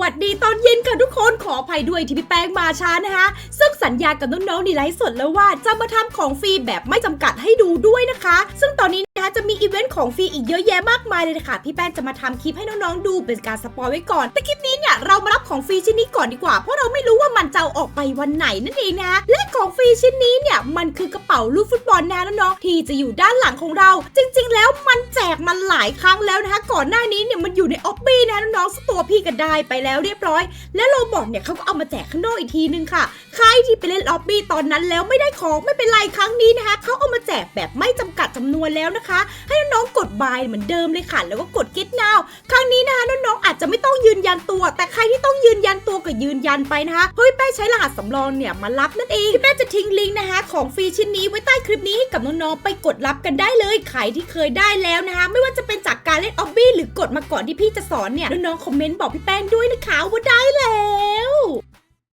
วัสดีตอนเย็นค่ะทุกคนขออภัยด้วยที่พี่แป้งมาช้านะคะ ซึ่งสัญญากับน้องๆในไลฟ์สดแล้วว่าจะมาทำของฟรีแบบไม่จำกัดให้ดูด้วยนะคะ ซึ่งตอนนี้นะคะจะมีอีเวนต์ของฟรีอีกเยอะแยะมากมายเลยนะคะพี่แป้งจะมาทำคลิปให้น้องๆดูเป็นการสปอยไว้ก่อน แต่คลิปนี้เนี่ยเรามารับของฟรีชิ้นนี้ก่อนดีกว่าเพราะเราไม่รู้ว่ามัน เอาออกไปวันไหนนั่นเองนะ และของฟรีชิ้นนี้เนี่ยมันคือกระเป๋าลูกฟุตบอลนะน้องๆที่จะอยู่ด้านหลังของเรา จริง ๆ แล้วมันแจกมันหลายครั้งแล้วนะคะ ก่อนหน้านี้เนี่ยมันอยู่ในออฟฟี่นะน้องๆสตัวพี่ก็ได้ไปแล้วเรียบร้อย และโรบอทเนี่ยเขาก็เอามาแจกข้างนอกอีกทีนึงค่ะ ใครที่ไปเล่นล็อบบี้ตอนนั้นแล้วไม่ได้ของไม่เป็นไรครั้งนี้นะคะเขาเอามาแจกแบบไม่จำกัดจำนวนแล้วนะคะ ให้น้องๆกดบายเหมือนเดิมเลยค่ะ แล้วก็กด get now ครั้งนี้นะคะน้อง จจะไม่ต้องยืนยันตัว แต่ใครที่ต้องยืนยันตัวก็ยืนยันไปนะคะเฮ้ยแป้ใช้รหัสสำรองเนี่ยมารับนั่นเองพี่แป้จะทิ้งลิงก์นะคะของฟรีชิ้นนี้ไว้ใต้คลิปนี้ให้กับน้องๆไปกดรับกันได้เลยใครที่เคยได้แล้วนะคะ ไม่ว่าจะเป็นจากการเล่นออบบี้หรือกดมาก่อนที่พี่จะสอนเนี่ยน้องๆคอมเมนต์บอกพี่แป้งด้วยนะคะว่าได้แล้ว